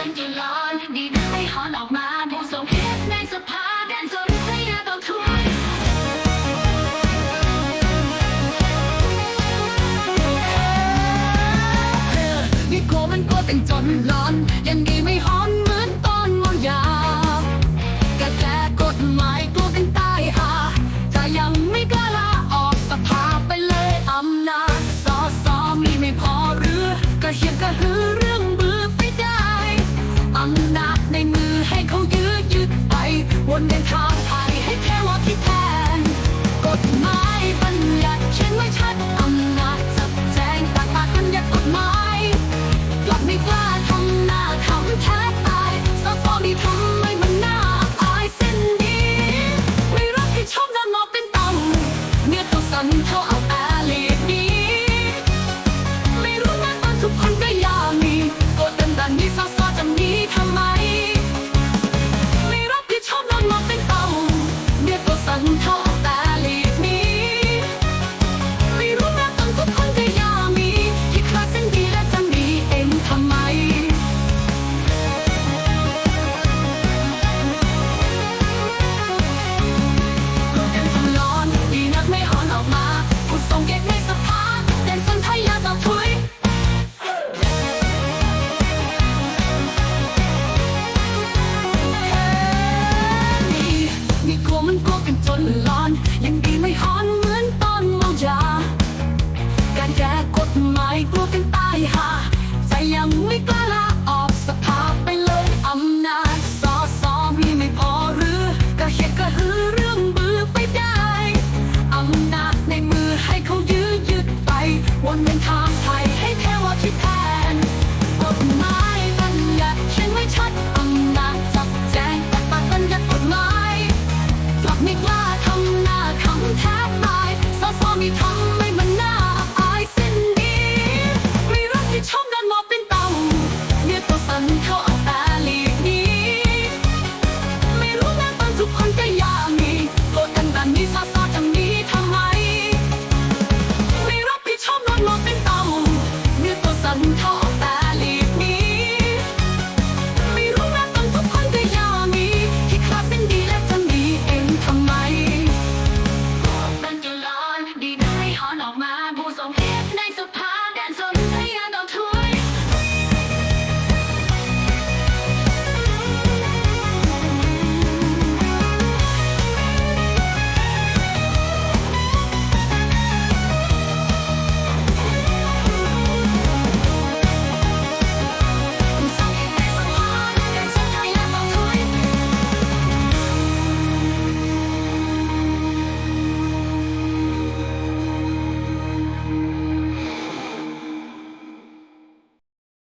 เป็นจุลอนดีนะให้หอนออกมาผู้ทรงเกียรติในสภาแดนสนให้ยาเบาทุยนี่โกมันก็เป็นจนร้อน ยังดีไม่ฮอนเหมือนตอนมอยากระแจกฎหมายกลัวกันตายหาถ้ายังไม่กล้าลาออกสภาไปเลยอำนาจสอสอมีไม่พอหรือ ก็เขียนกระฮือหรือ วนเวียนทางไทย วันเวลา